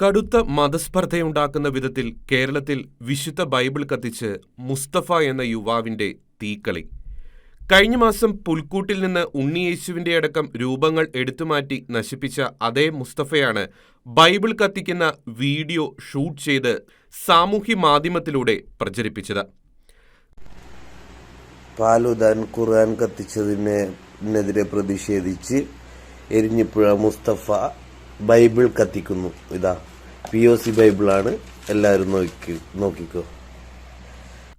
കടുത്ത മതസ്പർദ്ധയുണ്ടാക്കുന്ന വിധത്തിൽ കേരളത്തിൽ വിശുദ്ധ ബൈബിൾ കത്തിച്ച് മുസ്തഫ എന്ന യുവാവിന്റെ തീക്കളി. കഴിഞ്ഞ മാസം പുൽക്കൂട്ടിൽ നിന്ന് ഉണ്ണിയേശുവിന്റെ അടക്കം രൂപങ്ങൾ എടുത്തുമാറ്റി നശിപ്പിച്ച അതേ മുസ്തഫയാണ് ബൈബിൾ കത്തിക്കുന്ന വീഡിയോ ഷൂട്ട് ചെയ്ത് സാമൂഹ്യ മാധ്യമത്തിലൂടെ പ്രചരിപ്പിച്ചത്. പാലുദാൻ ഖുർആൻ കത്തിച്ചതിനെതിരെ പ്രതിഷേധിച്ച് എരിഞ്ഞിപ്പുഴ മുസ്തഫ ബൈബിൾ കത്തിക്കുന്നു. ഇതാ. പി ഒ സി ബൈബിളാണ് എല്ലാവരും നോക്കി നോക്കിക്കോ.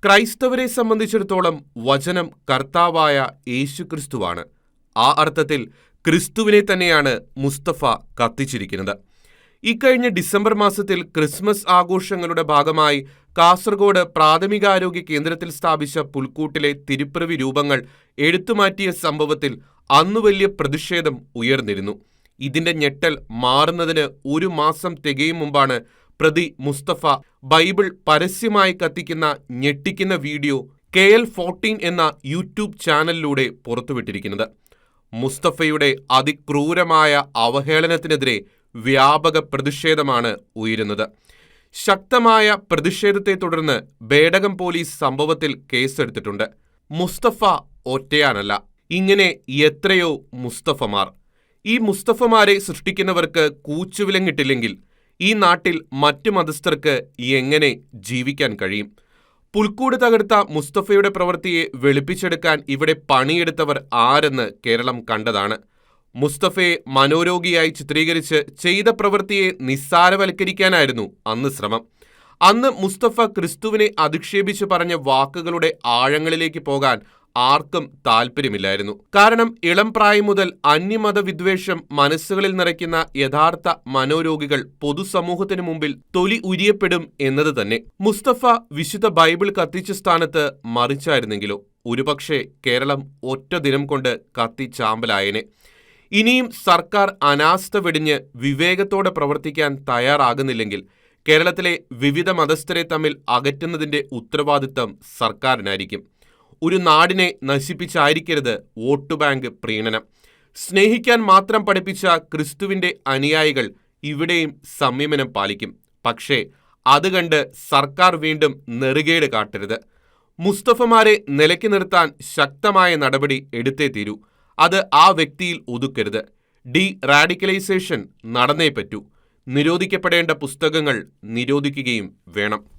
ക്രൈസ്തവരെ സംബന്ധിച്ചിടത്തോളം വചനം കർത്താവായ യേശു ക്രിസ്തുവാണ് ആ അർത്ഥത്തിൽ ക്രിസ്തുവിനെ തന്നെയാണ് മുസ്തഫ കത്തിച്ചിരിക്കുന്നത്. ഇക്കഴിഞ്ഞ ഡിസംബർ മാസത്തിൽ ക്രിസ്മസ് ആഘോഷങ്ങളുടെ ഭാഗമായി കാസർഗോഡ് പ്രാഥമികാരോഗ്യ കേന്ദ്രത്തിൽ സ്ഥാപിച്ച പുൽക്കൂട്ടിലെ തിരുപ്പിറവി രൂപങ്ങൾ എടുത്തുമാറ്റിയ സംഭവത്തിൽ അന്നു വലിയ പ്രതിഷേധം ഉയർന്നിരുന്നു. ഇതിന്റെ ഞെട്ടൽ മാറുന്നതിന് ഒരു മാസം തികയും മുമ്പാണ് പ്രതി മുസ്തഫ ബൈബിൾ പരസ്യമായി കത്തിക്കുന്ന ഞെട്ടിക്കുന്ന വീഡിയോ കെ എൽ ഫോർട്ടീൻ എന്ന യൂട്യൂബ് ചാനലിലൂടെ പുറത്തുവിട്ടിരിക്കുന്നത്. മുസ്തഫയുടെ അതിക്രൂരമായ അവഹേളനത്തിനെതിരെ വ്യാപക പ്രതിഷേധമാണ് ഉയരുന്നത്. ശക്തമായ പ്രതിഷേധത്തെ തുടർന്ന് ബേഡകം പോലീസ് സംഭവത്തിൽ കേസെടുത്തിട്ടുണ്ട്. മുസ്തഫ ഒറ്റയാനല്ല. ഇങ്ങനെ എത്രയോ മുസ്തഫമാർ. ഈ മുസ്തഫമാരെ സൃഷ്ടിക്കുന്നവർക്ക് കൂച്ചുവിലം കിട്ടില്ലെങ്കിൽ ഈ നാട്ടിൽ മറ്റു മതസ്ഥർക്ക് എങ്ങനെ ജീവിക്കാൻ കഴിയും? പുൽക്കൂട് തകർത്ത മുസ്തഫയുടെ പ്രവൃത്തിയെ വെളുപ്പിച്ചെടുക്കാൻ ഇവിടെ പണിയെടുത്തവർ ആരെന്ന് കേരളം കണ്ടതാണ്. മുസ്തഫയെ മനോരോഗിയായി ചിത്രീകരിച്ച് ചെയ്ത പ്രവൃത്തിയെ നിസ്സാരവൽക്കരിക്കാനായിരുന്നു അന്ന് ശ്രമം. അന്ന് മുസ്തഫ ക്രിസ്തുവിനെ അധിക്ഷേപിച്ച് പറഞ്ഞ വാക്കുകളുടെ ആഴങ്ങളിലേക്ക് പോകാൻ ആർക്കും താല്പര്യമില്ലായിരുന്നു കാരണം ഇളം പ്രായം മുതൽ അന്യമത വിദ്വേഷം മനസ്സുകളിൽ നിറയ്ക്കുന്ന യഥാർത്ഥ മനോരോഗികൾ പൊതുസമൂഹത്തിനു മുമ്പിൽ തൊലി ഉരിയപ്പെടും എന്നത് തന്നെ. മുസ്തഫ വിശുദ്ധ ബൈബിൾ കത്തിച്ച സ്ഥാനത്ത് മറിച്ചായിരുന്നെങ്കിലോ? ഒരുപക്ഷെ കേരളം ഒറ്റ ദിനം കൊണ്ട് കത്തിച്ചാമ്പലായനെ ഇനിയും സർക്കാർ അനാസ്ഥ വെടിഞ്ഞ് വിവേകത്തോടെ പ്രവർത്തിക്കാൻ തയ്യാറാകുന്നില്ലെങ്കിൽ കേരളത്തിലെ വിവിധ മതസ്ഥരെ തമ്മിൽ അകറ്റുന്നതിന്റെ ഉത്തരവാദിത്തം സർക്കാരിനായിരിക്കും. ഒരു നാടിനെ നശിപ്പിച്ചായിരിക്കരുത് വോട്ട് ബാങ്ക് പ്രീണനം. സ്നേഹിക്കാൻ മാത്രം പഠിപ്പിച്ച ക്രിസ്തുവിന്റെ അനുയായികൾ ഇവിടെയും സംയമനം പാലിക്കും. പക്ഷേ അത് കണ്ട് സർക്കാർ വീണ്ടും നെറുകേട് കാട്ടരുത്. മുസ്തഫമാരെ നിലയ്ക്ക് നിർത്താൻ ശക്തമായ നടപടി എടുത്തേ തീരൂ. അത് ആ വ്യക്തിയിൽ ഒതുക്കരുത്. ഡി റാഡിക്കലൈസേഷൻ നടന്നേ പറ്റൂ. നിരോധിക്കപ്പെടേണ്ട പുസ്തകങ്ങൾ നിരോധിക്കുകയും വേണം.